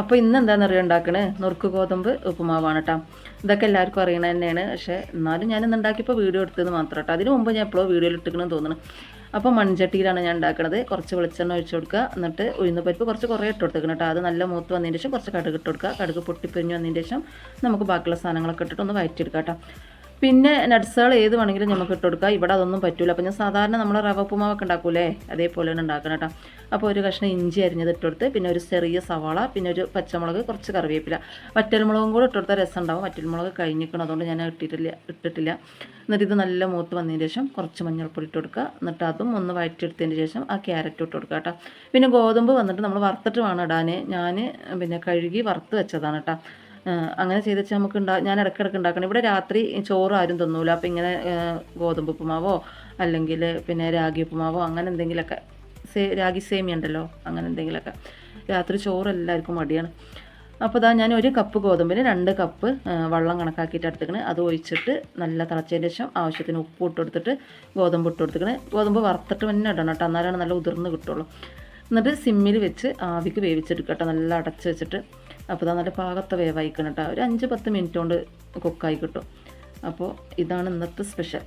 അപ്പോൾ ഇന്ന് എന്താണെന്ന് അറിയാം ഉണ്ടാക്കണേ? നുറുക്ക് ഗോതമ്പ് ഉപ്പുമാവാണ് കേട്ടോ ഇതൊക്കെ എല്ലാവർക്കും അറിയണത് തന്നെയാണ്. പക്ഷേ എന്നാലും ഞാൻ ഇന്ന് ഉണ്ടാക്കിയപ്പോൾ വീഡിയോ എടുത്തത് മാത്രം കേട്ടോ അതിന് മുമ്പ് ഞാൻ എപ്പോഴും വീഡിയോയിൽ എടുക്കണമെന്ന് തോന്നുന്നു അപ്പോൾ മൺചട്ടിയിലാണ് ഞാൻ ഉണ്ടാക്കുന്നത് കുറച്ച് വെളിച്ചെണ്ണ ഒഴിച്ച് കൊടുക്കുക. എന്നിട്ട് ഉഴുന്ന പരിപ്പ് കുറച്ച് കുറേ ഇട്ട് കൊടുക്കണം കേട്ടോ അത് നല്ല മൂത്ത് വന്നതിന് ശേഷം കുറച്ച് കടുക് ഇട്ട് കൊടുക്കുക. കടുക് പൊട്ടിപ്പിരിഞ്ഞ് വന്നതിന് ശേഷം നമുക്ക് ബാക്കിയുള്ള സാധനങ്ങളൊക്കെ ഇട്ടിട്ട് ഒന്ന് വയറ്റിയെടുക്കാം കേട്ടോ പിന്നെ നട്സുകൾ ഏത് വേണമെങ്കിലും നമുക്ക് ഇട്ട് കൊടുക്കാം. ഇവിടെ അതൊന്നും പറ്റൂല. അപ്പോൾ ഞാൻ സാധാരണ നമ്മൾ റവ ഉപ്പുമാവൊക്കെ ഉണ്ടാക്കൂലേ? അതേപോലെയാണ് ഉണ്ടാക്കണം കേട്ടോ. അപ്പോൾ ഒരു കഷ്ണം ഇഞ്ചി അരിഞ്ഞത് ഇട്ട് കൊടുത്ത് പിന്നെ ഒരു ചെറിയ സവാള പിന്നെ ഒരു പച്ചമുളക് കുറച്ച് കറിവേപ്പില. വറ്റൽമുളകും കൂടെ ഇട്ട് കൊടുത്താൽ രസം ഉണ്ടാവും. വറ്റൽമുളക് കഴിഞ്ഞിരിക്കണം അതുകൊണ്ട് ഞാൻ ഇട്ടിട്ടില്ല ഇട്ടിട്ടില്ല. എന്നിട്ട് ഇത് നല്ല മൂത്ത് വന്നതിന് ശേഷം കുറച്ച് മഞ്ഞൾപ്പൊടി ഇട്ട് കൊടുക്കുക. എന്നിട്ട് അതും ഒന്ന് വഴറ്റിയെടുത്തതിന് ശേഷം ആ ക്യാരറ്റ് ഇട്ട് കൊടുക്കുക കേട്ടോ. പിന്നെ ഗോതമ്പ് വന്നിട്ട് നമ്മൾ വറുത്തിട്ട് വേണം ഇടാൻ ഞാൻ പിന്നെ കഴുകി വറുത്ത് വെച്ചതാണ് കേട്ടോ. അങ്ങനെ ചെയ്ത് വെച്ചാൽ നമുക്ക് ഉണ്ടാ ഞാൻ ഇടയ്ക്കിടയ്ക്ക് ഉണ്ടാക്കണം. ഇവിടെ രാത്രി ചോറ് ആരും തിന്നൂല. അപ്പം ഇങ്ങനെ ഗോതമ്പ് ഉപ്പുമാവോ അല്ലെങ്കിൽ പിന്നെ രാഗി ഉപ്പുമാവോ അങ്ങനെ എന്തെങ്കിലുമൊക്കെ സേ രാഗി സേമിയ ഉണ്ടല്ലോ അങ്ങനെ എന്തെങ്കിലുമൊക്കെ രാത്രി ചോറ് എല്ലാവർക്കും മടിയാണ്. അപ്പോൾ ഇതാ ഞാൻ ഒരു കപ്പ് ഗോതമ്പിന് രണ്ട് കപ്പ് വെള്ളം കണക്കാക്കിയിട്ട് എടുത്തിക്കണ് അത് ഒഴിച്ചിട്ട് നല്ല തിളച്ചതിന് ശേഷം ആവശ്യത്തിന് ഉപ്പ് ഇട്ട് കൊടുത്തിട്ട് ഗോതമ്പ് ഇട്ട് കൊടുത്തിക്കണ് ഗോതമ്പ് വറുത്തിട്ട് തന്നെ ഇടണം കേട്ടോ. എന്നാലാണ് നല്ല ഉതിർന്ന് കിട്ടുള്ളൂ. എന്നിട്ട് സിമ്മിൽ വെച്ച് ആവിക്ക് വേവിച്ചെടുക്കട്ടെ നല്ല അടച്ച് വെച്ചിട്ട്. അപ്പോൾ ഇതാ നല്ല പാകത്തെ വേവായിക്കണം കേട്ടോ. ഒരു അഞ്ച് പത്ത് മിനിറ്റ് കൊണ്ട് കുക്കായി കിട്ടും. അപ്പോൾ ഇതാണ് ഇന്നത്തെ സ്പെഷ്യൽ.